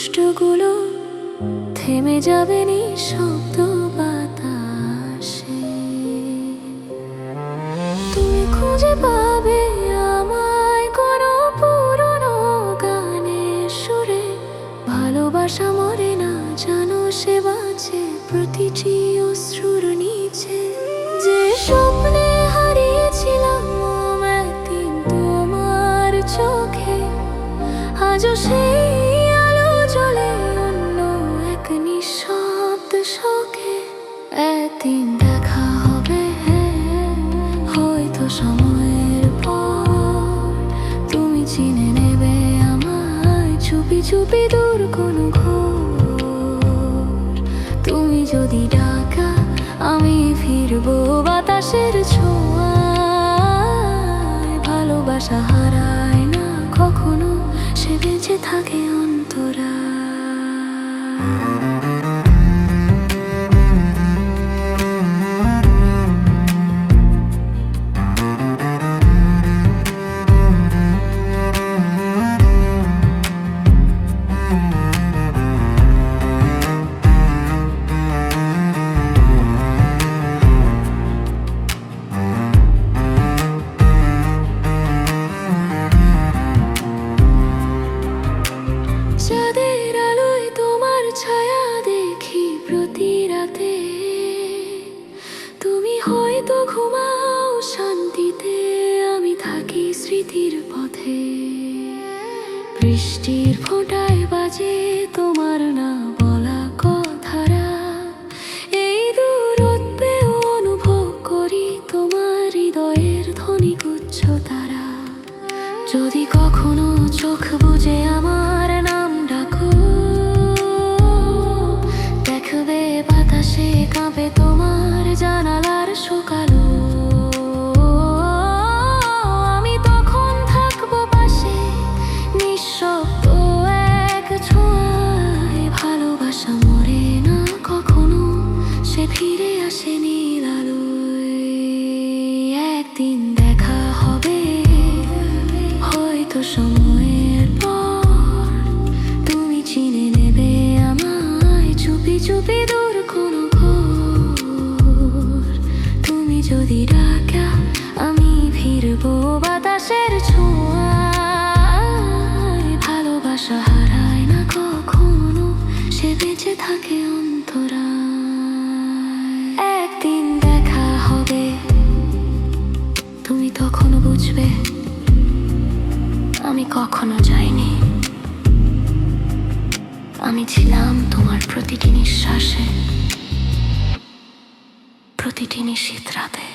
কষ্টগুলো থেমে যাবে নিঃশব্দ বাতাসে। তুমি খুঁজে পাবে আমায় কোনো পুরনো গানের সুরে। ভালোবাসা মরে না, জানো সে বাঁচে প্রতিটি অশ্রুর নিচে। যে স্বপ্নে সময়ের পর তুমি চিনে নেবে আমায় চুপি চুপি দূর কোনো ঘোর। তুমি যদি ডাকা, আমি ফিরবো বাতাসের ছোঁয়ায়। ভালোবাসা হারায় না কখনো, সে বেঁচে থাকে অন্তরা স্মৃতির পথে, বৃষ্টির ফোঁটায় বাজে তোমার না বলা কথারা। এই দূরত্বে অনুভব করি তোমার হৃদয়ের ধ্বনি গুচ্ছ তারা। যদি কখনো চোখ বুঝে আমার নাম ডাকো, দেখবে বাতাসে কাঁপে তোমার জানালার নিঃশব্দ এক ছোঁয়ায় ভালোবাসা না কখনো। সে ফিরে আসে নীল একদিন দেখা হবে, হয়তো সময়ের পর। তুমি চিনে নেবে আমায় চুপি চুপি দূর কোনো তুমি যদি ডাকা, আমি ফিরবো বাতাসের হারায় না কখনো সে বেঁচে থাকে অন্তরায়। একদিন দেখা হবে, তুমি তখনও বুঝবে, আমি কখনো যাইনি। আমি ছিলাম তোমার প্রতিটি নিঃশ্বাসে, প্রতিটি নিশীত রাতে।